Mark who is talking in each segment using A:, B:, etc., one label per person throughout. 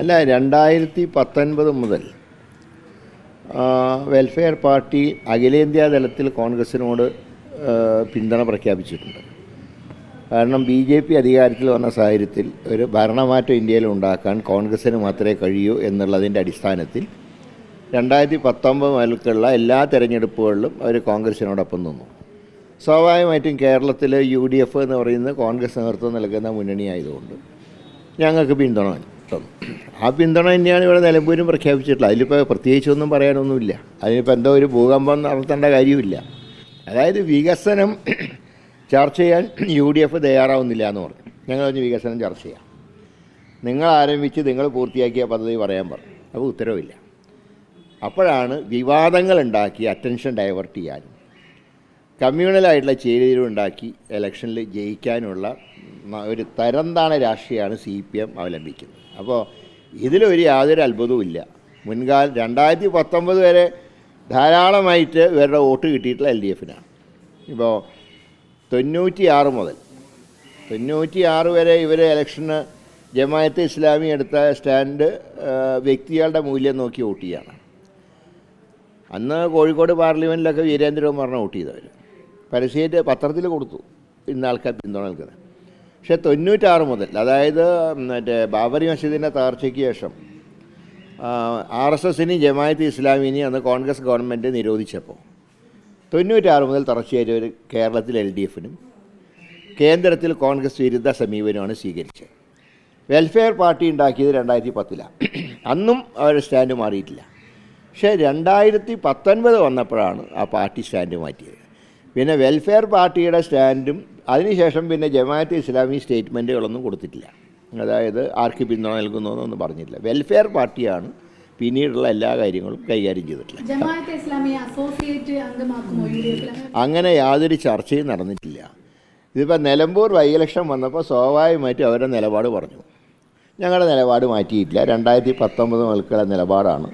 A: അല്ല രണ്ടായിരത്തി പത്തൊൻപത് മുതൽ വെൽഫെയർ പാർട്ടി അഖിലേന്ത്യാ തലത്തിൽ കോൺഗ്രസിനോട് പിന്തുണ പ്രഖ്യാപിച്ചിട്ടുണ്ട്. കാരണം ബി ജെ പി അധികാരത്തിൽ വന്ന സാഹചര്യത്തിൽ ഒരു ഭരണമാറ്റം ഇന്ത്യയിൽ ഉണ്ടാക്കാൻ കോൺഗ്രസ്സിന് മാത്രമേ കഴിയൂ എന്നുള്ളതിന്റെ അടിസ്ഥാനത്തിൽ രണ്ടായിരത്തി പത്തൊമ്പത് മുതൽക്കുള്ള എല്ലാ തെരഞ്ഞെടുപ്പുകളിലും അവർ കോൺഗ്രസിനോടൊപ്പം നിന്നു. സ്വാഭാവികമായിട്ടും കേരളത്തിൽ യു ഡി എഫ് എന്ന് പറയുന്നത് കോൺഗ്രസ് നേതൃത്വം നൽകുന്ന മുന്നണിയായതുകൊണ്ട് ഞങ്ങൾക്ക് പിന്തുണ തന്നു ആ പിന്തുണ തന്നെയാണ് ഇവിടെ നിലമ്പൂരും പ്രഖ്യാപിച്ചിട്ടുള്ളത്. അതിലിപ്പോൾ പ്രത്യേകിച്ചൊന്നും പറയാനൊന്നുമില്ല. അതിനിപ്പോൾ എന്തോ ഒരു ഭൂകമ്പം നടത്തേണ്ട കാര്യമില്ല. അതായത് വികസനം ചർച്ച ചെയ്യാൻ യു ഡി എഫ് തയ്യാറാവുന്നില്ല എന്ന് പറഞ്ഞു. ഞങ്ങൾ പറഞ്ഞ് വികസനം ചർച്ച ചെയ്യാം. നിങ്ങൾ ആരംഭിച്ച് നിങ്ങൾ പൂർത്തിയാക്കിയ പദ്ധതി പറയാൻ പറഞ്ഞു. അപ്പോൾ ഉത്തരവില്ല. അപ്പോഴാണ് വിവാദങ്ങൾ ഉണ്ടാക്കി അറ്റൻഷൻ ഡൈവേർട്ട് ചെയ്യാനും കമ്മ്യൂണലായിട്ടുള്ള ചേരിതിരിവുണ്ടാക്കി ഇലക്ഷനിൽ ജയിക്കാനുള്ള ഒരു തരംതാണ രാഷ്ട്രീയമാണ് സി പി എം അവലംബിക്കുന്നത്. അപ്പോൾ ഇതിലൊരു യാതൊരു അത്ഭുതവും ഇല്ല. മുൻകാല രണ്ടായിരത്തി പത്തൊമ്പത് വരെ ധാരാളമായിട്ട് ഇവരുടെ വോട്ട് കിട്ടിയിട്ടുള്ള എൽ ഡി എഫിനാണ്. ഇപ്പോൾ തൊണ്ണൂറ്റി ആറ് മുതൽ തൊണ്ണൂറ്റി ആറ് വരെ ഇവർ ഇലക്ഷന് ജമായത്ത് ഇസ്ലാമി എടുത്ത സ്റ്റാൻഡ് വ്യക്തികളുടെ മൂല്യം നോക്കി വോട്ട് ചെയ്യാണ്. അന്ന് കോഴിക്കോട് പാർലമെന്റിലൊക്കെ വീരേന്ദ്രകുമാറിനെ വോട്ട് ചെയ്തവർ പരസ്യമായിട്ട് പത്രത്തിൽ കൊടുത്തു. ഇന്ന ആൾക്കാർ പിന്തുണ നൽകുന്നത്. പക്ഷേ തൊണ്ണൂറ്റാറ് മുതൽ അതായത് മറ്റേ ബാബറി മസ്ജിദിന്റെ തകർച്ചയ്ക്ക് ശേഷം ആർ എസ് എസിനെയും ജമായത്ത് ഇസ്ലാമിനെയും അന്ന് കോൺഗ്രസ് ഗവൺമെന്റ് നിരോധിച്ചപ്പോൾ തൊണ്ണൂറ്റാറ് മുതൽ തുടർച്ചയായിട്ട് ഒരു കേരളത്തിൽ എൽ ഡി എഫിനും കേന്ദ്രത്തിൽ കോൺഗ്രസ് വിരുദ്ധ സമീപനമാണ് സ്വീകരിച്ചത്. വെൽഫെയർ പാർട്ടി ഉണ്ടാക്കിയത് രണ്ടായിരത്തി പത്തിലാണ് അന്നും അവർ സ്റ്റാൻഡ് മാറിയിട്ടില്ല. പക്ഷേ രണ്ടായിരത്തി പത്തൊൻപത് വന്നപ്പോഴാണ് ആ പാർട്ടി സ്റ്റാൻഡ് മാറ്റിയത്. പിന്നെ വെൽഫെയർ പാർട്ടിയുടെ സ്റ്റാൻഡും അതിനുശേഷം പിന്നെ ജമാഅത്ത് ഇസ്ലാമി സ്റ്റേറ്റ്മെന്റുകളൊന്നും കൊടുത്തിട്ടില്ല. അതായത് ആർക്ക് പിന്തുണ നൽകുന്നതെന്നൊന്നും പറഞ്ഞിട്ടില്ല. വെൽഫെയർ പാർട്ടിയാണ് പിന്നീടുള്ള എല്ലാ കാര്യങ്ങളും കൈകാര്യം
B: ചെയ്തിട്ടില്ല
A: അങ്ങനെ യാതൊരു ചർച്ചയും നടന്നിട്ടില്ല. ഇതിപ്പോൾ നിലമ്പൂർ വൈകലക്ഷം ഇലക്ഷൻ വന്നപ്പോൾ സ്വാഭാവികമായിട്ടും അവരുടെ നിലപാട് പറഞ്ഞു. ഞങ്ങളുടെ നിലപാട് മാറ്റിയിട്ടില്ല. രണ്ടായിരത്തി പത്തൊമ്പത് മുതൽക്കുള്ള നിലപാടാണ്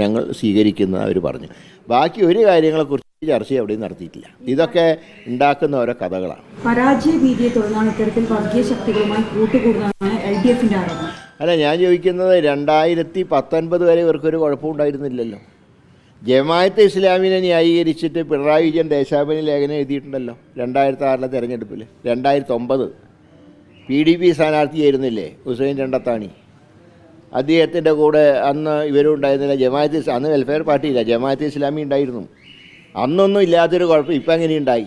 A: ഞങ്ങൾ സ്വീകരിക്കുന്നത് അവർ പറഞ്ഞു. ബാക്കി ഒരു കാര്യങ്ങളെക്കുറിച്ച് ചർച്ച എവിടെയും നടത്തിയിട്ടില്ല. ഇതൊക്കെ ഉണ്ടാക്കുന്ന ഓരോ കഥകളാണ്.
C: പരാജയ ഭീതിയെ തുടർന്നാണ് ഇത്തരത്തിൽ വർഗീയ ശക്തികളുമായി കൂട്ടുകൂടുന്നതാണ് എൽ ഡി എഫിന്റെ ആരോപണം.
A: അല്ല ഞാൻ ചോദിക്കുന്നത് രണ്ടായിരത്തി പത്തൊൻപത് വരെ ഇവർക്കൊരു കുഴപ്പമുണ്ടായിരുന്നില്ലല്ലോ. ജമായത്ത് ഇസ്ലാമിനെ ന്യായീകരിച്ചിട്ട് പിണറായി വിജയൻ ദേശാഭിമാനി ലേഖനം എഴുതിയിട്ടുണ്ടല്ലോ രണ്ടായിരത്തി ആറിലെ തെരഞ്ഞെടുപ്പിൽ രണ്ടായിരത്തി ഒമ്പത് പി ഡി പി സ്ഥാനാർത്ഥിയായിരുന്നില്ലേ ഹുസൈൻ രണ്ടത്താണി. അദ്ദേഹത്തിന്റെ കൂടെ അന്ന് ഇവരുണ്ടായിരുന്നില്ല ഉണ്ടായിരുന്നില്ല. ജമാഅത്ത് ഇസ് അന്ന് വെൽഫെയർ പാർട്ടിയില്ല ജമാഅത്ത് ഇസ്ലാമി ഉണ്ടായിരുന്നു. അന്നൊന്നും ഇല്ലാത്തൊരു കുഴപ്പം ഇപ്പം അങ്ങനെ എങ്ങനെയുണ്ടായി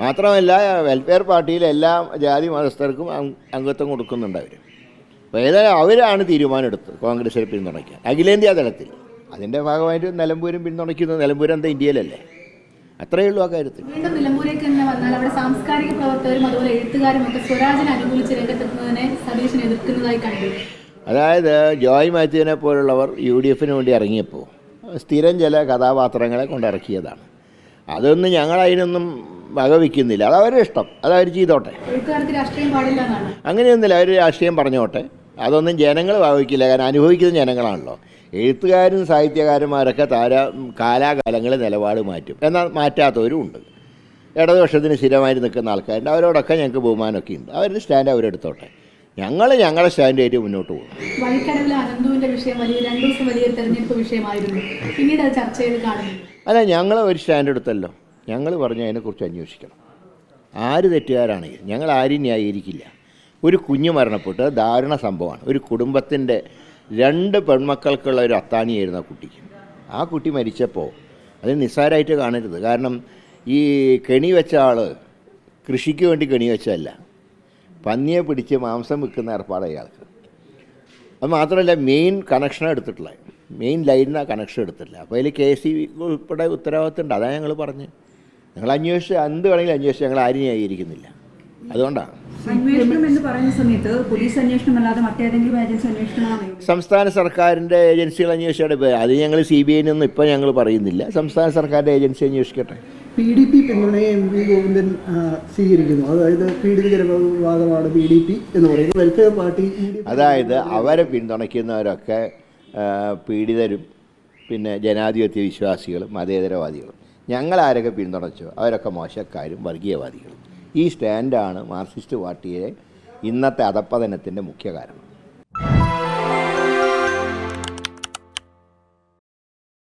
A: മാത്രമല്ല വെൽഫെയർ പാർട്ടിയിൽ എല്ലാ ജാതി മതസ്ഥർക്കും അംഗ- അംഗത്വം കൊടുക്കുന്നുണ്ട് അവർ അപ്പോൾ ഏതായാലും അവരാണ് തീരുമാനമെടുത്തത് കോൺഗ്രസിനെ പിന്തുണയ്ക്കാൻ. അഖിലേന്ത്യാ തലത്തിൽ. അതിന്റെ ഭാഗമായിട്ട് നിലമ്പൂരും പിന്തുണയ്ക്കുന്നത്. നിലമ്പൂരം എന്താ ഇന്ത്യയിലല്ലേ? അത്രയേ ഉള്ളൂ ആ കാര്യത്തിൽ.
B: വീണ്ടും നിലമ്പൂരേക്ക് തന്നെ വന്നാൽ അവിടെ സാംസ്കാരിക പ്രവർത്തകരും അതുപോലെ എഴുത്തുകാരും ഒക്കെ സ്വരാജിനെ അനുകൂലിച്ച് രംഗത്തെത്തുന്നതിനെ സതീശൻ എതിർക്കുന്നതായി കണ്ടു.
A: അതായത് ജോയ് മാത്യുവിനെ പോലുള്ളവർ യു ഡി എഫിന് വേണ്ടി ഇറങ്ങിയപ്പോൾ സ്ഥിരം ചില കഥാപാത്രങ്ങളെ കൊണ്ടിറക്കിയതാണ്. അതൊന്നും ഞങ്ങൾ അതിനൊന്നും വകവയ്ക്കുന്നില്ല അത് അവരുടെ ഇഷ്ടം. അത് അവർ ചെയ്തോട്ടെ. അങ്ങനെയൊന്നുമില്ല. അവർ രാഷ്ട്രീയം പറഞ്ഞോട്ടെ. അതൊന്നും ജനങ്ങൾ വകവയ്ക്കില്ല കാരണം അനുഭവിക്കുന്ന ജനങ്ങളാണല്ലോ. എഴുത്തുകാരും സാഹിത്യകാരന്മാരൊക്കെ താര കാലാകാലങ്ങളിൽ നിലപാട് മാറ്റും. എന്നാൽ മാറ്റാത്തവരും ഉണ്ട്. ഇടതുപക്ഷത്തിന് സ്ഥിരമായി നിൽക്കുന്ന ആൾക്കാരുണ്ട്. അവരോടൊക്കെ ഞങ്ങൾക്ക് ബഹുമാനമൊക്കെ ഉണ്ട്. അവരുടെ സ്റ്റാൻഡ് അവരെടുത്തോട്ടെ. ഞങ്ങൾ ഞങ്ങളുടെ സ്റ്റാൻഡേർഡ് മുന്നോട്ട് പോകും.
B: വഴിക്കടവിലെ അനന്തുവിന്റെ വിഷയം വലിയ രണ്ടു ദിവസം വലിയ തെരഞ്ഞെടുപ്പ് വിഷയമായിരുന്നു. പിന്നീട് അത് ചർച്ച ചെയ്ത് കാണുന്നു.
A: അല്ല ഞങ്ങൾ ഒരു സ്റ്റാൻഡ് എടുത്തല്ലോ. ഞങ്ങൾ പറഞ്ഞ അതിനെക്കുറിച്ച് അന്വേഷിക്കണം. ആര് തെറ്റുകാരാണെങ്കിൽ ഞങ്ങൾ ആരും ന്യായീകരിക്കില്ല. ഒരു കുഞ്ഞ് മരണപ്പെട്ട് ദാരുണ സംഭവമാണ്. ഒരു കുടുംബത്തിന്റെ രണ്ട് പെൺമക്കൾക്കുള്ള ഒരു അത്താണിയായിരുന്നു ആ കുട്ടിക്ക്. ആ കുട്ടി മരിച്ചപ്പോൾ അത് നിസ്സാരമായിട്ട് കാണരുത്. കാരണം ഈ കെണി വെച്ച ആൾ കൃഷിക്ക് വേണ്ടി കെണി വെച്ചതല്ല. പന്നിയെ പിടിച്ച് മാംസം വിൽക്കുന്ന ഏർപ്പാട് അയാൾക്ക് അത് മാത്രമല്ല മെയിൻ കണക്ഷൻ എടുത്തിട്ടുള്ളത്. മെയിൻ ലൈനിനാണ് കണക്ഷൻ എടുത്തിട്ടില്ല അപ്പോൾ അതിൽ കെ സി ഉൾപ്പെടെ ഉത്തരവാദിത്തമുണ്ട്. അതാണ് ഞങ്ങൾ പറഞ്ഞ് ഞങ്ങൾ അന്വേഷിച്ച് എന്ത് വേണമെങ്കിലും അന്വേഷിച്ച് ഞങ്ങൾ ആരും ന്യായീകരിക്കുന്നില്ല. അതുകൊണ്ടാണ് സംസ്ഥാന സർക്കാരിന്റെ ഏജൻസികൾ അന്വേഷിച്ചോടെ പോയി അത് ഞങ്ങൾ സി ബി ഐ നിന്നും ഇപ്പം ഞങ്ങൾ പറയുന്നില്ല. സംസ്ഥാന സർക്കാരിന്റെ ഏജൻസി അന്വേഷിക്കട്ടെ.
D: പി ഡി പി പിന്തുണയെ എം വി ഗോവിന്ദൻ സ്വീകരിക്കുന്നു. അതായത് പീഡിത ജനവിഭാഗമാണ് പി ഡി പി എന്ന് പറയുന്നത്. വെൽഫെയർ പാർട്ടി
A: അതായത് അവരെ പിന്തുണയ്ക്കുന്നവരൊക്കെ പീഡിതരും പിന്നെ ജനാധിപത്യ വിശ്വാസികളും മതേതരവാദികളും. ഞങ്ങൾ ആരൊക്കെ പിന്തുണച്ചോ? അവരൊക്കെ മോശക്കാരും വർഗീയവാദികളും. ഈ സ്റ്റാൻഡാണ് മാർക്സിസ്റ്റ് പാർട്ടിയെ ഇന്നത്തെ അധപ്പതനത്തിന്റെ മുഖ്യ കാരണം